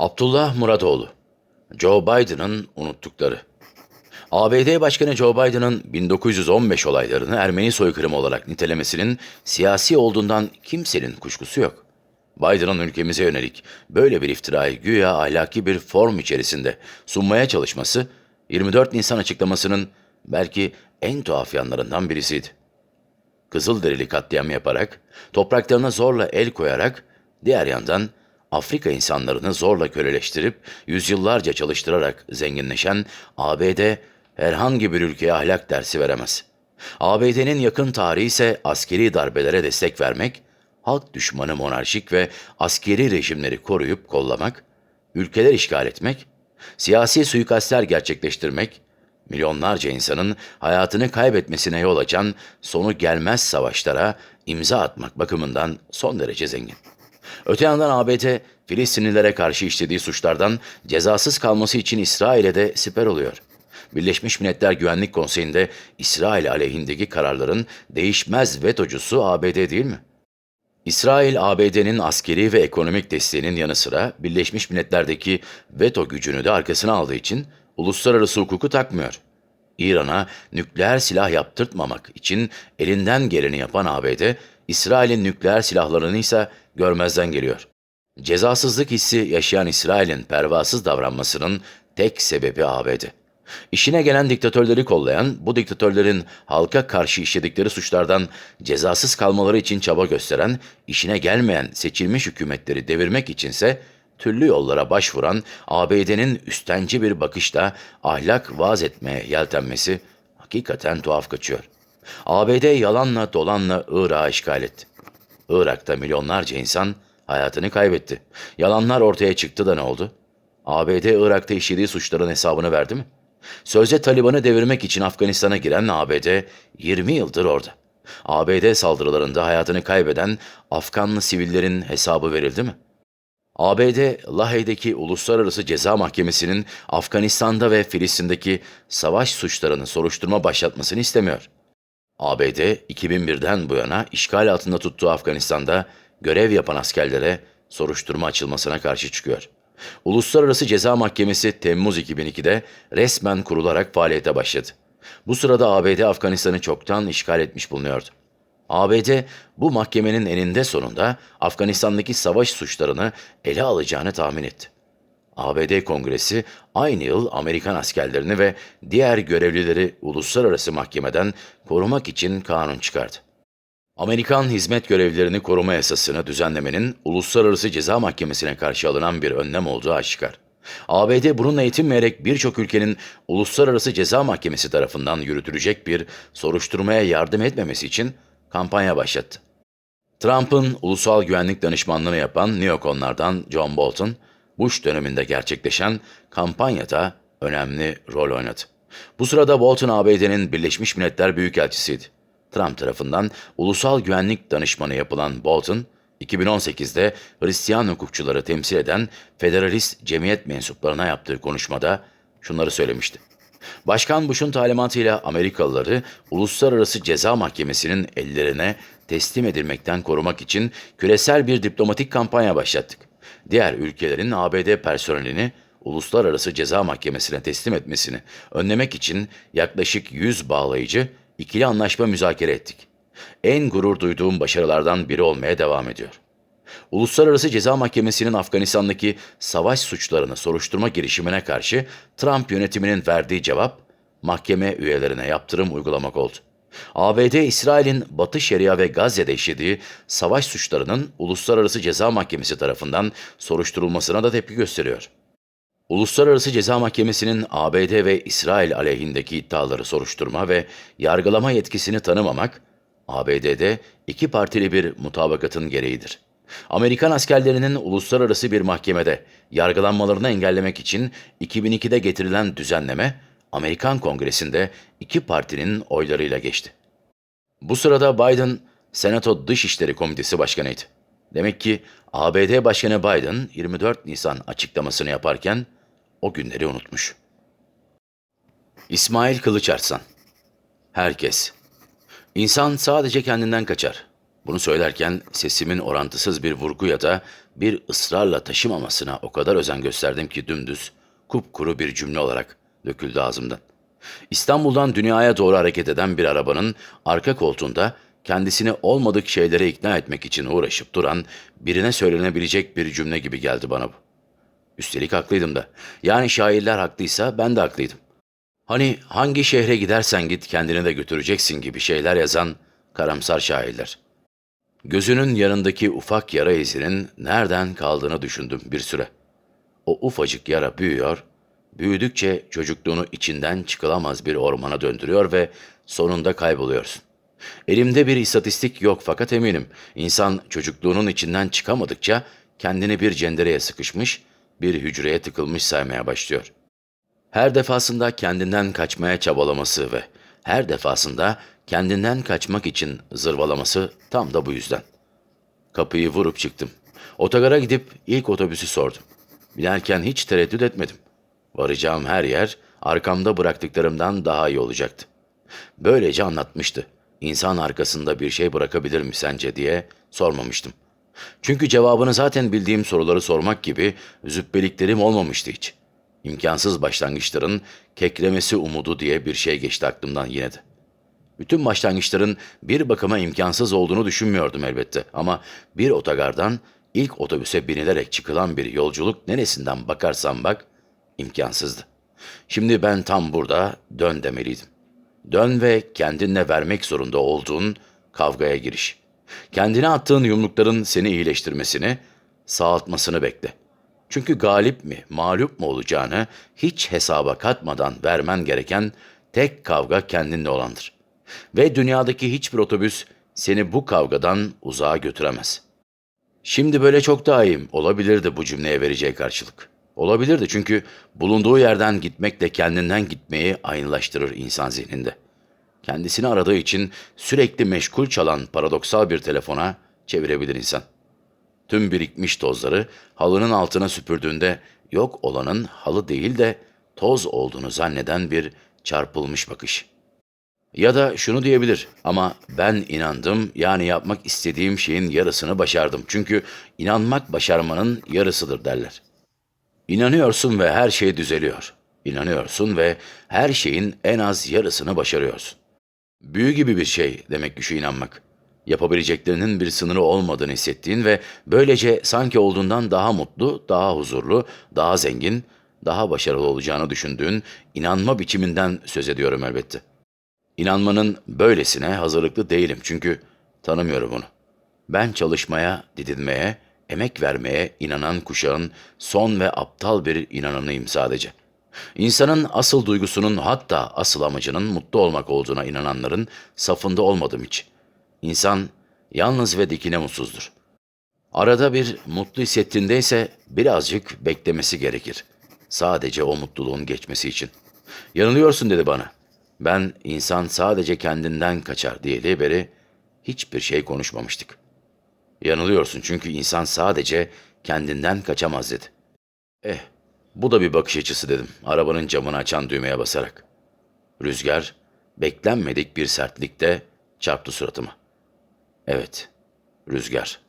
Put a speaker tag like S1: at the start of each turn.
S1: Abdullah Muradoğlu, Joe Biden'ın unuttukları. ABD Başkanı Joe Biden'ın 1915 olaylarını Ermeni soykırımı olarak nitelemesinin siyasi olduğundan kimsenin kuşkusu yok. Biden'ın ülkemize yönelik böyle bir iftirayı güya ahlaki bir form içerisinde sunmaya çalışması 24 Nisan açıklamasının belki en tuhaf yanlarından birisiydi. Kızılderili katliam yaparak, topraklarına zorla el koyarak, diğer yandan Afrika insanlarını zorla köleleştirip, yüzyıllarca çalıştırarak zenginleşen ABD herhangi bir ülkeye ahlak dersi veremez. ABD'nin yakın tarihi ise askeri darbelere destek vermek, halk düşmanı monarşik ve askeri rejimleri koruyup kollamak, ülkeler işgal etmek, siyasi suikastler gerçekleştirmek, milyonlarca insanın hayatını kaybetmesine yol açan sonu gelmez savaşlara imza atmak bakımından son derece zengin. Öte yandan ABD, Filistinlilere karşı işlediği suçlardan cezasız kalması için İsrail'e de siper oluyor. Birleşmiş Milletler Güvenlik Konseyi'nde İsrail aleyhindeki kararların değişmez vetocusu ABD değil mi? İsrail, ABD'nin askeri ve ekonomik desteğinin yanı sıra Birleşmiş Milletler'deki veto gücünü de arkasına aldığı için uluslararası hukuku takmıyor. İran'a nükleer silah yaptırtmamak için elinden geleni yapan ABD, İsrail'in nükleer silahlarını ise görmezden geliyor. Cezasızlık hissi yaşayan İsrail'in pervasız davranmasının tek sebebi ABD. İşine gelen diktatörleri kollayan, bu diktatörlerin halka karşı işledikleri suçlardan cezasız kalmaları için çaba gösteren, işine gelmeyen seçilmiş hükümetleri devirmek içinse türlü yollara başvuran ABD'nin üstenci bir bakışla ahlak vaaz etmeye yeltenmesi hakikaten tuhaf kaçıyor. ABD yalanla dolanla Irak'ı işgal etti. Irak'ta milyonlarca insan hayatını kaybetti. Yalanlar ortaya çıktı da ne oldu? ABD Irak'ta işlediği suçların hesabını verdi mi? Sözde Taliban'ı devirmek için Afganistan'a giren ABD 20 yıldır orada. ABD saldırılarında hayatını kaybeden Afganlı sivillerin hesabı verildi mi? ABD, Lahey'deki Uluslararası Ceza Mahkemesi'nin Afganistan'da ve Filistin'deki savaş suçlarını soruşturma başlatmasını istemiyor. ABD, 2001'den bu yana işgal altında tuttuğu Afganistan'da görev yapan askerlere soruşturma açılmasına karşı çıkıyor. Uluslararası Ceza Mahkemesi Temmuz 2002'de resmen kurularak faaliyete başladı. Bu sırada ABD Afganistan'ı çoktan işgal etmiş bulunuyordu. ABD bu mahkemenin eninde sonunda Afganistan'daki savaş suçlarını ele alacağını tahmin etti. ABD Kongresi aynı yıl Amerikan askerlerini ve diğer görevlileri uluslararası mahkemeden korumak için kanun çıkardı. Amerikan hizmet görevlilerini koruma yasasını düzenlemenin Uluslararası Ceza Mahkemesi'ne karşı alınan bir önlem olduğu aşikar. ABD bununla yetinmeyerek birçok ülkenin Uluslararası Ceza Mahkemesi tarafından yürütülecek bir soruşturmaya yardım etmemesi için kampanya başlattı. Trump'ın ulusal güvenlik danışmanlığını yapan neokonlardan John Bolton, Bush döneminde gerçekleşen kampanyada önemli rol oynadı. Bu sırada Bolton ABD'nin Birleşmiş Milletler Büyükelçisiydi. Trump tarafından ulusal güvenlik danışmanı yapılan Bolton, 2018'de Hristiyan hukukçuları temsil eden Federalist Cemiyet mensuplarına yaptığı konuşmada şunları söylemişti. Başkan Bush'un talimatıyla Amerikalıları Uluslararası Ceza Mahkemesi'nin ellerine teslim edilmekten korumak için küresel bir diplomatik kampanya başlattık. Diğer ülkelerin ABD personelini Uluslararası Ceza Mahkemesi'ne teslim etmesini önlemek için yaklaşık 100 bağlayıcı ikili anlaşma müzakere ettik. En gurur duyduğum başarılardan biri olmaya devam ediyor. Uluslararası Ceza Mahkemesi'nin Afganistan'daki savaş suçlarını soruşturma girişimine karşı Trump yönetiminin verdiği cevap, mahkeme üyelerine yaptırım uygulamak oldu. ABD, İsrail'in Batı Şeria ve Gazze'de işlediği savaş suçlarının Uluslararası Ceza Mahkemesi tarafından soruşturulmasına da tepki gösteriyor. Uluslararası Ceza Mahkemesi'nin ABD ve İsrail aleyhindeki iddiaları soruşturma ve yargılama yetkisini tanımamak, ABD'de iki partili bir mutabakatın gereğidir. Amerikan askerlerinin uluslararası bir mahkemede yargılanmalarını engellemek için 2002'de getirilen düzenleme, Amerikan Kongresi'nde iki partinin oylarıyla geçti. Bu sırada Biden, Senato Dışişleri Komitesi Başkanıydı. Demek ki ABD Başkanı Biden 24 Nisan açıklamasını yaparken o günleri unutmuş. İsmail Kılıçarslan Herkes İnsan sadece kendinden kaçar. Bunu söylerken sesimin orantısız bir vurgu ya da bir ısrarla taşımamasına o kadar özen gösterdim ki dümdüz, kupkuru bir cümle olarak döküldü ağzımdan. İstanbul'dan dünyaya doğru hareket eden bir arabanın arka koltuğunda kendisini olmadık şeylere ikna etmek için uğraşıp duran birine söylenebilecek bir cümle gibi geldi bana bu. Üstelik haklıydım da. Yani şairler haklıysa ben de haklıydım. Hani hangi şehre gidersen git kendini de götüreceksin gibi şeyler yazan karamsar şairler. Gözünün yanındaki ufak yara izinin nereden kaldığını düşündüm bir süre. O ufacık yara büyüyor, büyüdükçe çocukluğunu içinden çıkılamaz bir ormana döndürüyor ve sonunda kayboluyorsun. Elimde bir istatistik yok fakat eminim insan çocukluğunun içinden çıkamadıkça kendini bir cendereye sıkışmış, bir hücreye tıkılmış saymaya başlıyor. Her defasında kendinden kaçmaya çabalaması ve her defasında kendinden kaçmak için zırvalaması tam da bu yüzden. Kapıyı vurup çıktım. Otogara gidip ilk otobüsü sordum. Binerken hiç tereddüt etmedim. Varacağım her yer arkamda bıraktıklarımdan daha iyi olacaktı. Böylece anlatmıştı. İnsan arkasında bir şey bırakabilir mi sence diye sormamıştım. Çünkü cevabını zaten bildiğim soruları sormak gibi züppeliklerim olmamıştı hiç. İmkansız başlangıçların kekremesi umudu diye bir şey geçti aklımdan yine de. Bütün başlangıçların bir bakıma imkansız olduğunu düşünmüyordum elbette ama bir otogardan ilk otobüse binilerek çıkılan bir yolculuk neresinden bakarsan bak imkansızdı. Şimdi ben tam burada dön demeliydim. Dön ve kendinle vermek zorunda olduğun kavgaya giriş. Kendine attığın yumrukların seni iyileştirmesini, sağaltmasını bekle. Çünkü galip mi, mağlup mu olacağını hiç hesaba katmadan vermen gereken tek kavga kendinle olandır. Ve dünyadaki hiçbir otobüs seni bu kavgadan uzağa götüremez. Şimdi böyle çok daha iyiyim. Olabilirdi bu cümleye vereceği karşılık. Olabilirdi çünkü bulunduğu yerden gitmekle kendinden gitmeyi aynılaştırır insan zihninde. Kendisini aradığı için sürekli meşgul çalan paradoksal bir telefona çevirebilir insan. Tüm birikmiş tozları halının altına süpürdüğünde yok olanın halı değil de toz olduğunu zanneden bir çarpılmış bakış. Ya da şunu diyebilir ama ben inandım yani yapmak istediğim şeyin yarısını başardım. Çünkü inanmak başarmanın yarısıdır derler. İnanıyorsun ve her şey düzeliyor. İnanıyorsun ve her şeyin en az yarısını başarıyorsun. Büyü gibi bir şey demek güçü inanmak. Yapabileceklerinin bir sınırı olmadığını hissettiğin ve böylece sanki olduğundan daha mutlu, daha huzurlu, daha zengin, daha başarılı olacağını düşündüğün inanma biçiminden söz ediyorum elbette. İnanmanın böylesine hazırlıklı değilim çünkü tanımıyorum onu. Ben çalışmaya, didinmeye, emek vermeye inanan kuşağın son ve aptal bir inananıyım sadece. İnsanın asıl duygusunun hatta asıl amacının mutlu olmak olduğuna inananların safında olmadım hiç. İnsan yalnız ve dikine mutsuzdur. Arada bir mutlu hissettiğindeyse birazcık beklemesi gerekir. Sadece o mutluluğun geçmesi için. Yanılıyorsun dedi bana. Ben insan sadece kendinden kaçar diyeli beri hiçbir şey konuşmamıştık. Yanılıyorsun çünkü insan sadece kendinden kaçamaz dedi. Eh, bu da bir bakış açısı dedim arabanın camını açan düğmeye basarak. Rüzgar beklenmedik bir sertlikte çarptı suratıma. Evet, rüzgar.